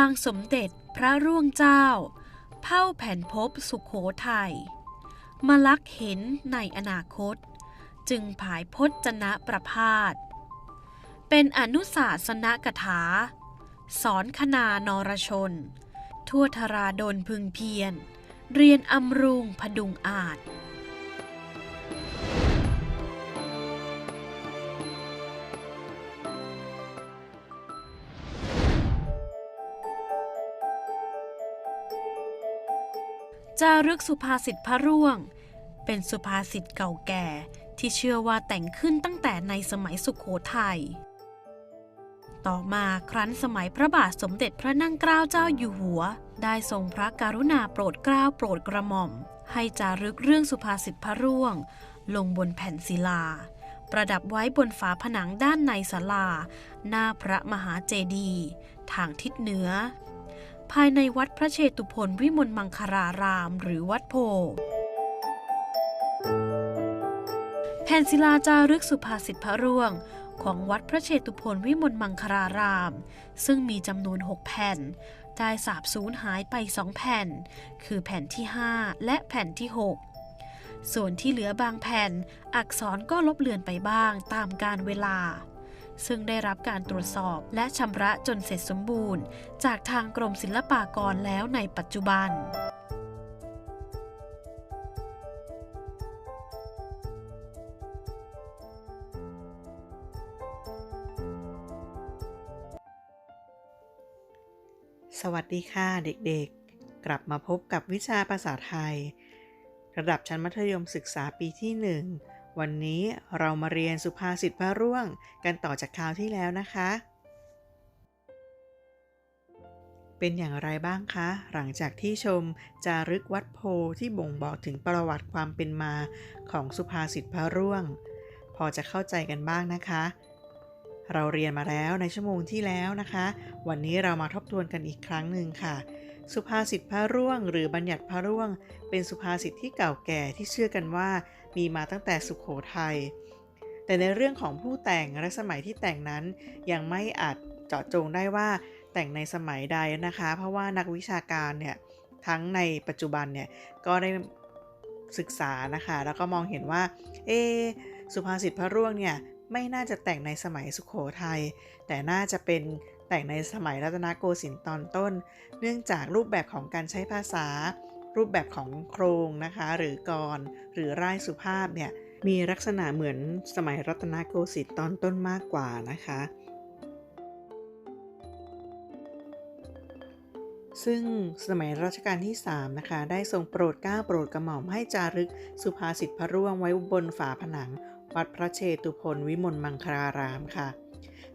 างสมเด็จพระร่วงเจ้า เผ่าแผ่นภพสุขโขทัยมาลักเห็นในอนาคต จึงผายพจนะประพาสเป็นอนุสาสนกถา สอนคณานรชน ทั่วธราดลพึงเพียร เรียนอำรุงพดุงอาจ จารึกสุภาษิตพระร่วง เป็นสุภาษิตเก่าแก่ที่เชื่อว่าแต่งขึ้นตั้งแต่ในสมัยสุขโขทัย ต่อมาครั้นสมัยพระบาทสมเด็จพระนั่งเกล้าเจ้าอยู่หัว ได้ทรงพระกรุณาโปรดเกล้าโปรดกระหม่อม ให้จารึกเรื่องสุภาษิตพระร่วง ลงบนแผ่นศิลา ประดับไว้บนฝาผนังด้านในศาลา หน้าพระมหาเจดีย์ทางทิศเหนือ ภายในวัดพระเชตุพนวิมลมังคาราราม หรือวัดโพ แผ่นศิลาจารึกสุภาษิตพระร่วง ของวัดพระเชตุพนวิมลมังคาราราม ซึ่งมีจำนวน 6 แผ่น ได้สาบสูญหายไปสองแผ่น คือแผ่นที่ 5 และแผ่นที่ 6 ส่วนที่เหลือบางแผ่น อักษรก็ลบเลือนไปบ้างตามการเวลา ซึ่งได้รับการตรวจสอบและชำระจนเสร็จสมบูรณ์ จากทางกรมศิลปากรแล้วในปัจจุบันสวัสดีค่ะเด็กๆ กลับมาพบกับวิชาภาษาไทย ระดับชั้นมัธยมศึกษาปีที่ 1 วันนี้เรามาเรียนสุภาษิตพระร่วงกันต่อจากคราวที่แล้วนะคะ เป็นอย่างไรบ้างคะ หลังจากที่ชมจารึกวัดโพที่บ่งบอกถึงประวัติความเป็นมาของสุภาษิตพระร่วง พอจะเข้าใจกันบ้างนะคะ เราเรียนมาแล้วในชั่วโมงที่แล้วนะคะ วันนี้เรามาทบทวนกันอีกครั้งหนึ่งค่ะสุภาษิตพระร่วง หรือบัญญัติพระร่วง เป็นสุภาษิตที่เก่าแก่ที่เชื่อกันว่า มีมาตั้งแต่สุขโขทัย แต่ในเรื่องของผู้แต่งและสมัยที่แต่งนั้นยังไม่อาจเจาะจงได้ว่าแต่งในสมัยใดนะคะ เพราะว่านักวิชาการเนี่ยทั้งในปัจจุบันเนี่ยก็ได้ศึกษานะคะ แล้วก็มองเห็นว่า เอ สุภาษิตพระร่วงเนี่ยไม่น่าจะแต่งในสมัยสุขโขทัย แต่น่าจะเป็นแต่งในสมัยรัตนโกสินทร์ตอนต้น เนื่องจากรูปแบบของการใช้ภาษา รูปแบบของโครงนะคะ หรือกรหรือร่ายสุภาพเนี่ยมีลักษณะเหมือนสมัยรัตนโกสินทร์ตอนต้นมากกว่านะคะ ซึ่งสมัยรัชกาลที่ 3 นะคะ ได้ทรงโปรดเกล้าโปรดกระหม่อมให้จารึกสุภาษิตพระร่วงไว้บนฝาผนัง วัดพระเชตุพนวิมลมังคลารามค่ะ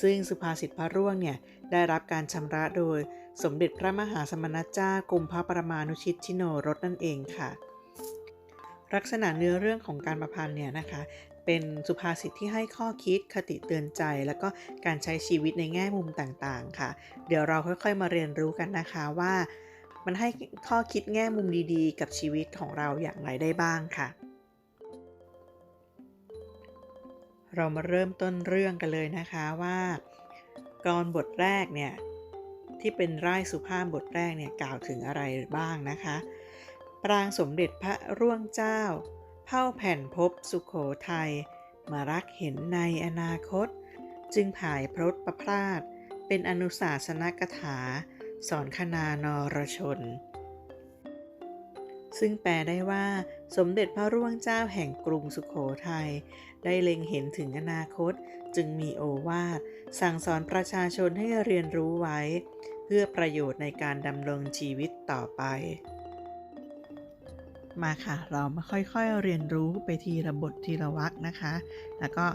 ซึ่งสุภาษิตพระร่วงเนี่ย ได้รับการชำระโดย สมเด็จพระมหาสมณเจ้ากรมพระประมาณุชิตชิโนรสนั่นเองค่ะ ลักษณะเนื้อเรื่องของการประพันธ์เนี่ยนะคะ เป็นสุภาษิตที่ให้ข้อคิดคติเตือนใจ แล้วก็การใช้ชีวิตในแง่มุมต่างๆ ค่ะ เดี๋ยวเราค่อยๆมาเรียนรู้กันนะคะว่ามันให้ข้อคิดแง่มุมดีๆ กับชีวิตของเราอย่างไรได้บ้างค่ะ เรามาเริ่มต้นเรื่องกันเลยนะคะว่ากรอนบทแรกเนี่ย ที่เป็นร่ายสุภาพบทแรกเนี่ยกล่าวถึงอะไรบ้างนะคะ ปรางสมเด็จพระร่วงเจ้าเผ่าแผ่นพบสุขโขทัยมารักเห็นในอนาคต จึงผายพรตประพลาด เป็นอนุสาสนกถา สอนคณานรชน ซึ่งแปลได้ว่า สมเด็จพระร่วงเจ้าแห่งกรุงสุขโขทัยได้เล็งเห็นถึงอนาคต จึงมีโอวาทสั่งสอนประชาชนให้เรียนรู้ไว้ เพื่อประโยชน์ในการดำรงชีวิตต่อไป มาค่ะ เรามาค่อยๆเรียนรู้ไปทีละบททีละวรรคนะคะ แล้วก็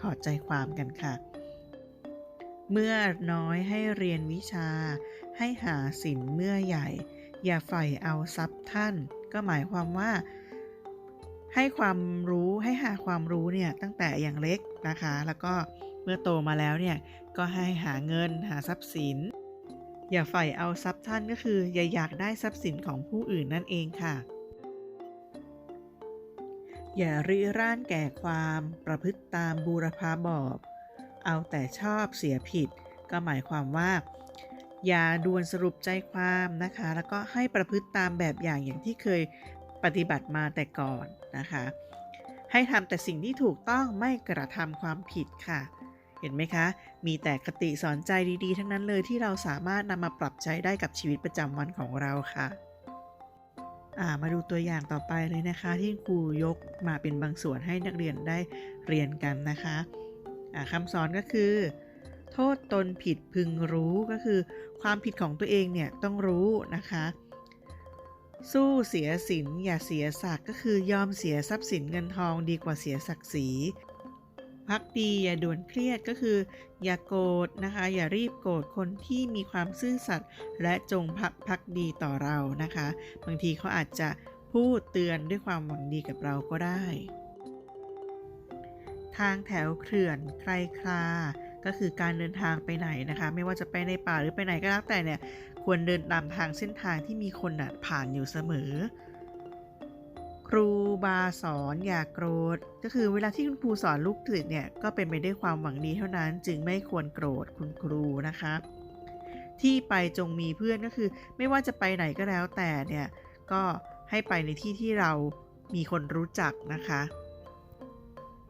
ถอดใจความกันค่ะ เมื่อน้อยให้เรียนวิชา ให้หาสินเมื่อใหญ่ อย่าใฝ่เอาทรัพย์ท่าน ก็หมายความว่าให้ความรู้ให้หาความรู้เนี่ยตั้งแต่อย่างเล็กนะคะ แล้วก็เมื่อโตมาแล้วเนี่ยก็ให้หาเงินหาทรัพย์สิน อย่าใฝ่เอาทรัพย์ท่านก็คือ อย่าอยากได้ทรัพย์สินของผู้อื่นนั่นเองค่ะ อย่าริร่านแก่ความประพฤติตามบูรพาบอบ เอาแต่ชอบเสียผิด ก็หมายความว่า อย่าด่วนสรุปใจความนะคะ แล้วก็ให้ประพฤติตามแบบอย่างอย่างที่เคยปฏิบัติมาแต่ก่อนนะคะ ให้ทำแต่สิ่งที่ถูกต้องไม่กระทำความผิดค่ะ เห็นไหมคะ มีแต่คติสอนใจดีๆ ทั้งนั้นเลยที่เราสามารถนำมาปรับใช้ได้กับชีวิตประจำวันของเราค่ะอ่ามาดูตัวอย่างต่อไปเลยนะคะ ที่ครูยกมาเป็นบางส่วนให้นักเรียนได้เรียนกันนะคะอ่าคำสอนก็คือ โทษตนผิดพึงรู้ก็คือ ความผิดของตัวเองเนี่ยต้องรู้นะคะ สู้เสียสินอย่าเสียศักก์ก็คือยอมเสียทรัพย์สินเงินทองดีกว่าเสียศักดิ์ศรี พักดีอย่าด่วนเครียดก็คือ อย่าโกรธนะคะ อย่ารีบโกรธคนที่มีความซื่อสัตย์และจงพักพักดีต่อเรานะคะ บางทีเขาอาจจะพูดเตือนด้วยความหวังดีกับเราก็ได้ ทางแถวเขื่อนใครคลาก็คือการเดินทางไปไหนนะคะ ไม่ว่าจะไปในป่าหรือไปไหนก็แล้วแต่เนี่ย ควรเดินตามทางเส้นทางที่มีคนผ่านอยู่เสมอ ครูบาสอนอย่าโกรธ ก็คือเวลาที่คุณครูสอนลูกศิษย์เนี่ยก็เป็นไปด้วยความหวังดีเท่านั้น จึงไม่ควรโกรธคุณครูนะคะ ที่ไปจงมีเพื่อนก็คือ ไม่ว่าจะไปไหนก็แล้วแต่เนี่ยก็ให้ไปในที่ที่เรามีคนรู้จักนะคะ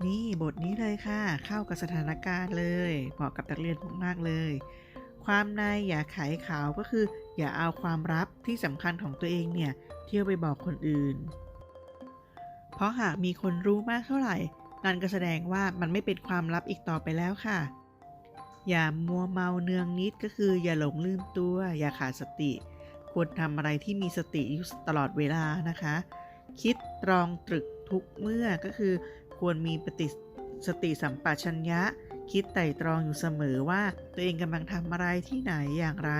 นี่บทนี้เลยค่ะ เข้ากับสถานการณ์เลยเหมาะกับนักเรียนมากๆเลย ความในอย่าขายขาวก็คือ อย่าเอาความลับที่สำคัญของตัวเองเนี่ยเที่ยวไปบอกคนอื่น ราะหากมีคนรู้มากเท่าไหร่ นั่นก็แสดงว่ามันไม่เป็นความลับอีกต่อไปแล้วค่ะ อย่ามัวเมาเนืองนิดก็คือ อย่าหลงลืมตัว อย่าขาดสติ ควรทำอะไรที่มีสติอยู่ตลอดเวลานะคะ คิดตรองตรึกทุกเมื่อก็คือ ควรมีปฏิสติสัมปชัญญะ คิดไตร่ตรองอยู่เสมอว่า ตัวเองกำลังทำอะไรที่ไหนอย่างไร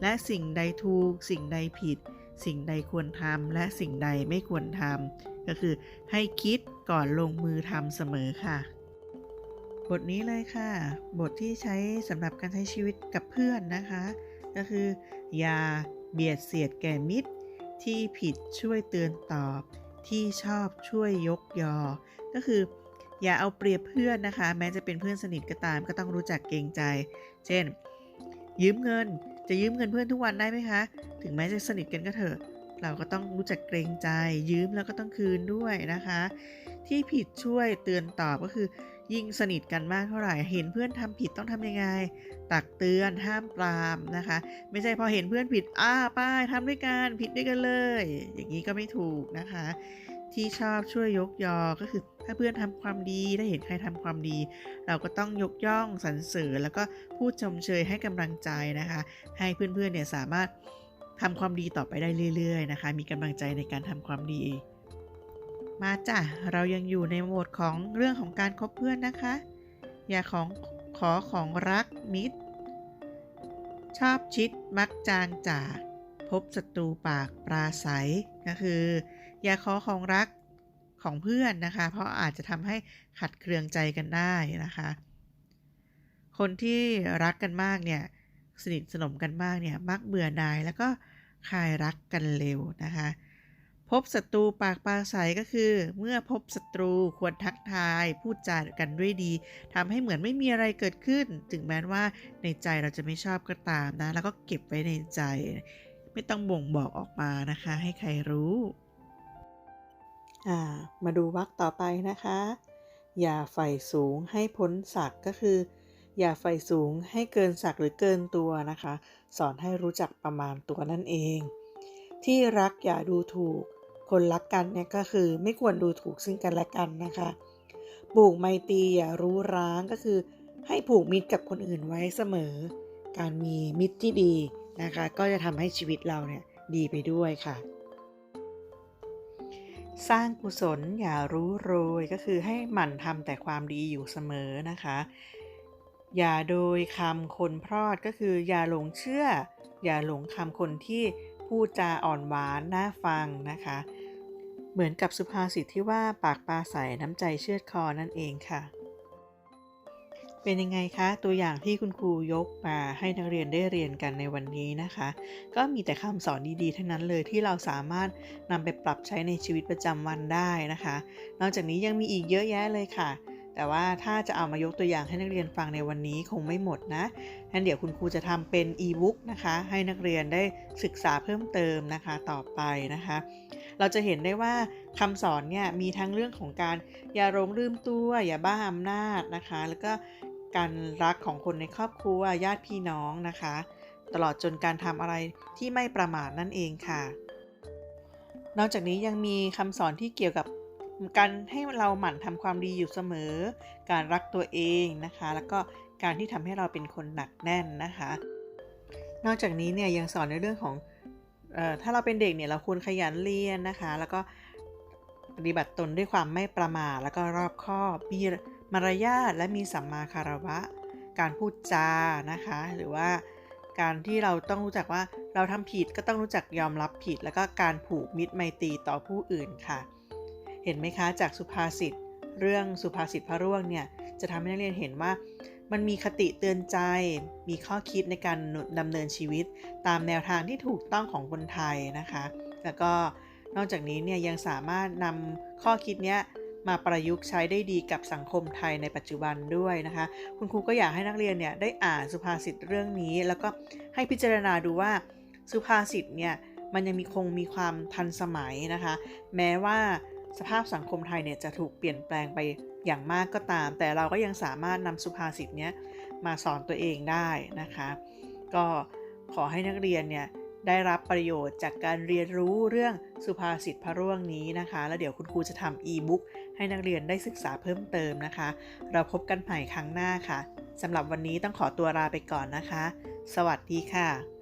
และสิ่งใดถูก สิ่งใดผิด สิ่งใดควรทำและสิ่งใดไม่ควรทำ ก็คือให้คิดก่อนลงมือทำเสมอค่ะ บทนี้เลยค่ะ บทที่ใช้สำหรับการใช้ชีวิตกับเพื่อนนะคะ ก็คือ อย่าเบียดเสียดแก่มิตร ที่ผิดช่วยเตือนตอบ ที่ชอบช่วยยกยอ ก็คืออย่าเอาเปรียบเพื่อนนะคะ แม้จะเป็นเพื่อนสนิทก็ตาม ก็ต้องรู้จักเกรงใจ เช่น ยืมเงินจะยืมเงินเพื่อนทุกวันได้ไหมคะ ถึงแม้จะสนิทกันก็เถอะ เราก็ต้องรู้จักเกรงใจ ยืมแล้วก็ต้องคืนด้วยนะคะ ที่ผิดช่วยเตือนตอบก็คือ ยิ่งสนิทกันมากเท่าไหร่ เห็นเพื่อนทำผิดต้องทำยังไง ตักเตือนห้ามปรามนะคะ ไม่ใช่พอเห็นเพื่อนผิดอ้าป้ายทำด้วยกันผิดด้วยกันเลย อย่างนี้ก็ไม่ถูกนะคะ ที่ชอบช่วยยกยอก็คือถ้าเพื่อนทำความดีได้เห็นใครทำความดี เราก็ต้องยกย่องสรรเสริญแล้วก็พูดชมเชยให้กำลังใจนะคะ ให้เพื่อนๆเนี่ยสามารถ ทำความดีต่อไปได้เรื่อย ๆ นะคะ มีกำลังใจในการทำความดี มาจ้ะ เรายังอยู่ในโหมดของเรื่องของการคบเพื่อนนะคะ อย่าของขอของรักมิตร ชอบชิดมักจางจากพบศัตรูปากปราศัยก็คือ อย่าขอของรักของเพื่อนนะคะ เพราะอาจจะทำให้ขัดเคืองใจกันได้นะคะ คนที่รักกันมากเนี่ย สนิทสนมกันมากเนี่ยมักเบื่อหน่ายแล้วก็คลายรักกันเร็วนะคะ พบศัตรูปากปาศัยก็คือ เมื่อพบศัตรูควรทักทายพูดจากันด้วยดีทำให้เหมือนไม่มีอะไรเกิดขึ้น ถึงแม้ว่าในใจเราจะไม่ชอบก็ตามนะ แล้วก็เก็บไว้ในใจ ไม่ต้องบ่งบอกออกมานะคะ ให้ใครรู้ามาดูวรรคต่อไปนะคะ อย่าใฝ่สูงให้พ้นศักดิ์ก็คือ อย่าใฝ่สูงให้เกินศักดิ์หรือเกินตัวนะคะ สอนให้รู้จักประมาณตัวนั่นเอง ที่รักอย่าดูถูก คนรักกันเนี่ยก็คือไม่ควรดูถูกซึ่งกันและกันนะคะปลูกไมตรีอย่ารู้ร้างก็คือ ให้ผูกมิตรกับคนอื่นไว้เสมอ การมีมิตรที่ดีนะคะ ก็จะทำให้ชีวิตเราเนี่ยดีไปด้วยค่ะ สร้างกุศลอย่ารู้โรยก็คือให้หมั่นทำแต่ความดีอยู่เสมอนะคะ อย่าโดยคำคนพรอดก็คือ อย่าหลงเชื่อ อย่าหลงคำคนที่พูดจาอ่อนหวานน่าฟังนะคะ เหมือนกับสุภาษิตที่ว่าปากปลาใสน้ำใจเชือดคอนั่นเองค่ะ เป็นยังไงคะ ตัวอย่างที่คุณครูยกมาให้นักเรียนได้เรียนกันในวันนี้นะคะ ก็มีแต่คำสอนดีๆทั้งนั้นเลยที่เราสามารถนำไปปรับใช้ในชีวิตประจำวันได้นะคะ นอกจากนี้ยังมีอีกเยอะแยะเลยค่ะ แต่ว่าถ้าจะเอามายกตัวอย่างให้นักเรียนฟังในวันนี้คงไม่หมดนะงั้นเดี๋ยวคุณครูจะทำเป็นอีบุ๊กนะคะ ให้นักเรียนได้ศึกษาเพิ่มเติมนะคะต่อไปนะคะ เราจะเห็นได้ว่าคำสอนเนี่ยมีทั้งเรื่องของการอย่าลงลืมตัว อย่าบ้าอำนาจนะคะ แล้วก็การรักของคนในครอบครัวญาติพี่น้องนะคะ ตลอดจนการทำอะไรที่ไม่ประมาทนั่นเองค่ะ นอกจากนี้ยังมีคำสอนที่เกี่ยวกับ การให้เราหมั่นทำความดีอยู่เสมอ การรักตัวเองนะคะ แล้วก็การที่ทำให้เราเป็นคนหนักแน่นนะคะ นอกจากนี้เนี่ยยังสอนในเรื่องของออถ้าเราเป็นเด็กเนี่ยเราควรขยันเรียนนะคะ แล้วก็ปฏิบัติตนด้วยความไม่ประมาทแล้วก็รอบคอบมีมารยาทและมีสัมมาคารวะ การพูดจานะคะ หรือว่าการที่เราต้องรู้จักว่าเราทำผิดก็ต้องรู้จักยอมรับผิด แล้วก็การผูกมิตรไมตรีต่อผู้อื่นค่ะ เห็นไหมคะจากสุภาษิต เรื่องสุภาษิตพระร่วงเนี่ยจะทำให้นักเรียนเห็นว่า มันมีคติเตือนใจ มีข้อคิดในการดำเนินชีวิต ตามแนวทางที่ถูกต้องของคนไทยนะคะ แล้วก็นอกจากนี้เนี่ยยังสามารถนำข้อคิดเนี้ยมาประยุกต์ใช้ได้ดีกับสังคมไทยในปัจจุบันด้วยนะคะ คุณครูก็อยากให้นักเรียนเนี่ยได้อ่านสุภาษิตเรื่องนี้ แล้วก็ให้พิจารณาดูว่าสุภาษิตเนี่ยมันยังมีคงมีความทันสมัยนะคะ แม้ว่า สภาพสังคมไทยเนี่ยจะถูกเปลี่ยนแปลงไปอย่างมากก็ตาม แต่เราก็ยังสามารถนำสุภาษิตเนี้ยมาสอนตัวเองได้นะคะ ก็ขอให้นักเรียนเนี่ยได้รับประโยชน์จากการเรียนรู้เรื่องสุภาษิตพระร่วงนี้นะคะ แล้วเดี๋ยวคุณครูจะทำอีบุ๊กให้นักเรียนได้ศึกษาเพิ่มเติมนะคะ เราพบกันใหม่ครั้งหน้าค่ะสำหรับวันนี้ต้องขอตัวลาไปก่อนนะคะ สวัสดีค่ะ